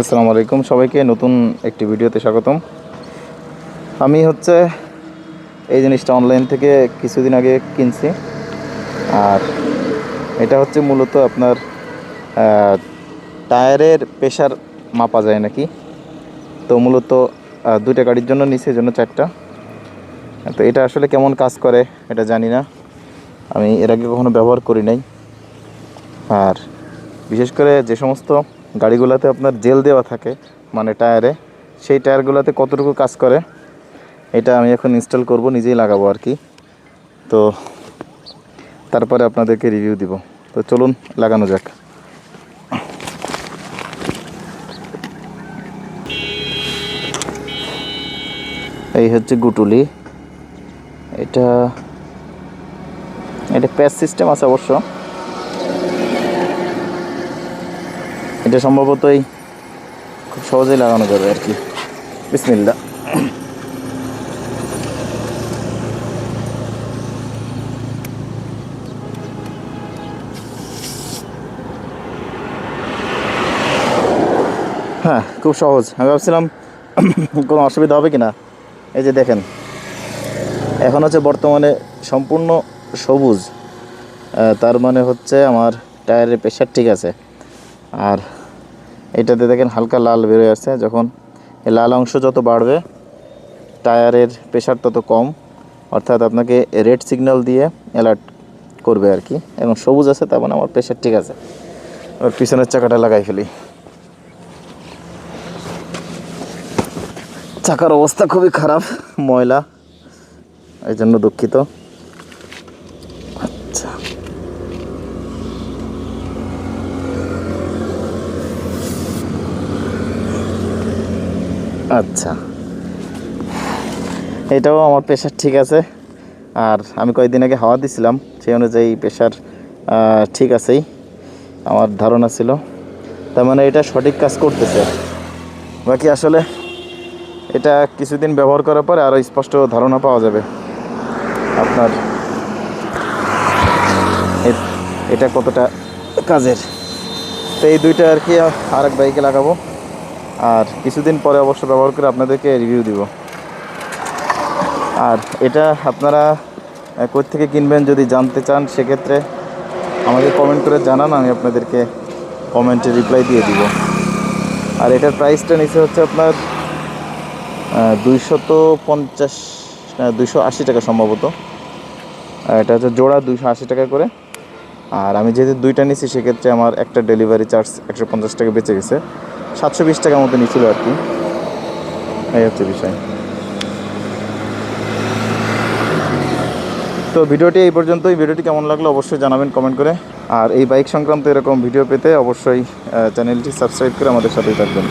আসসালামু আলাইকুম সবাইকে, নতুন একটি ভিডিওতে স্বাগতম। আমি হচ্ছে এই জিনিসটা অনলাইন থেকে কিছুদিন আগে কিনছি। আর এটা হচ্ছে মূলত আপনার টায়ারের প্রেশার মাপা যায় নাকি? তো মূলত দুইটা গাড়ির জন্য নিচে জন্য চারটা। তো এটা আসলে কেমন কাজ করে এটা জানি না। আমি এর আগে কখনো ব্যবহার করি নাই। আর বিশেষ করে যে সমস্ত গাড়িগুলোতে আপনার জেল দেওয়া থাকে মানে টায়ারে, সেই টায়ারগুলোতে কতটুকু কাজ করে, এটা আমি এখন ইনস্টল করব, নিজেই লাগাবো আর কি। তো তারপরে আপনাদেরকে রিভিউ দিব। তো চলুন, লাগানো যাক। এই হচ্ছে গুটুলি। এটা এটা প্যাচ সিস্টেম আছে অবশ্য। এটা সম্ভবতই খুব সহজেই লাগানো যাবে আর কি। বিসমিল্লা হ্যাঁ খুব সহজ। আমি ভাবছিলাম কোনো অসুবিধা হবে কি না এই যে দেখেন, এখন হচ্ছে বর্তমানে সম্পূর্ণ সবুজ। তার মানে হচ্ছে আমার টায়ারের প্রেশার ঠিক আছে। আর এটাতে দেখেন হালকা লাল বেরোয় আসছে। যখন লাল অংশ যত বাড়বে, টায়ারের প্রেশার তত কম। অর্থাৎ আপনাকে রেড সিগন্যাল দিয়ে অ্যালার্ট করবে আর কি। এবং সবুজ আছে, তার মানে আমার প্রেশার ঠিক আছে। এবার পিছনের চাকাটা লাগাই ফেলি। চাকার অবস্থা খুবই খারাপ, ময়লা, এই জন্য দুঃখিত। আচ্ছা। এটাও আমার প্রেশার ঠিক আছে। আর আমি কয়েকদিন আগে হাওয়া দিছিলাম, সেই অনুযায়ী প্রেশার ঠিক আছেই, আমার ধারণা ছিল। তার মানে এটা সঠিক কাজ করতেছে। বাকি আসলে এটা কিছুদিন ব্যবহার করার পরে আরও স্পষ্ট ধারণা পাওয়া যাবে। আপনার এটা কতটা কাজের? তো এই দুইটা আর কি আর এক বাইকে লাগাবো। আর কিছুদিন পরে অবশ্য ব্যবহার করে আপনাদেরকে রিভিউ দিব। আর এটা আপনারা থেকে কিনবেন যদি জানতে চান, সেক্ষেত্রে আমাকে কমেন্ট করে জানান, আমি আপনাদেরকে কমেন্টে রিপ্লাই দিয়ে দিব। আর এটার প্রাইসটা নিচে হচ্ছে আপনার দুইশত পঞ্চাশ দুইশো আশি টাকা সম্ভবত। এটা হচ্ছে জোড়া দুইশো আশি টাকা করে। আর আমি যেহেতু দুইটা নিছি, সেক্ষেত্রে আমার একটা ডেলিভারি চার্জ একশো পঞ্চাশ টাকা বেঁচে গেছে। সাতশো বিশ টাকার মতো নিছিল আর কি। এই হচ্ছে বিষয়। তো ভিডিওটি এই পর্যন্তই। ভিডিওটি কেমন লাগল অবশ্যই জানাবেন কমেন্ট করে। আর এই বাইক সংক্রান্ত এরকম ভিডিও পেতে অবশ্যই চ্যানেলটি সাবস্ক্রাইব করে আমাদের সাথেই থাকবেন।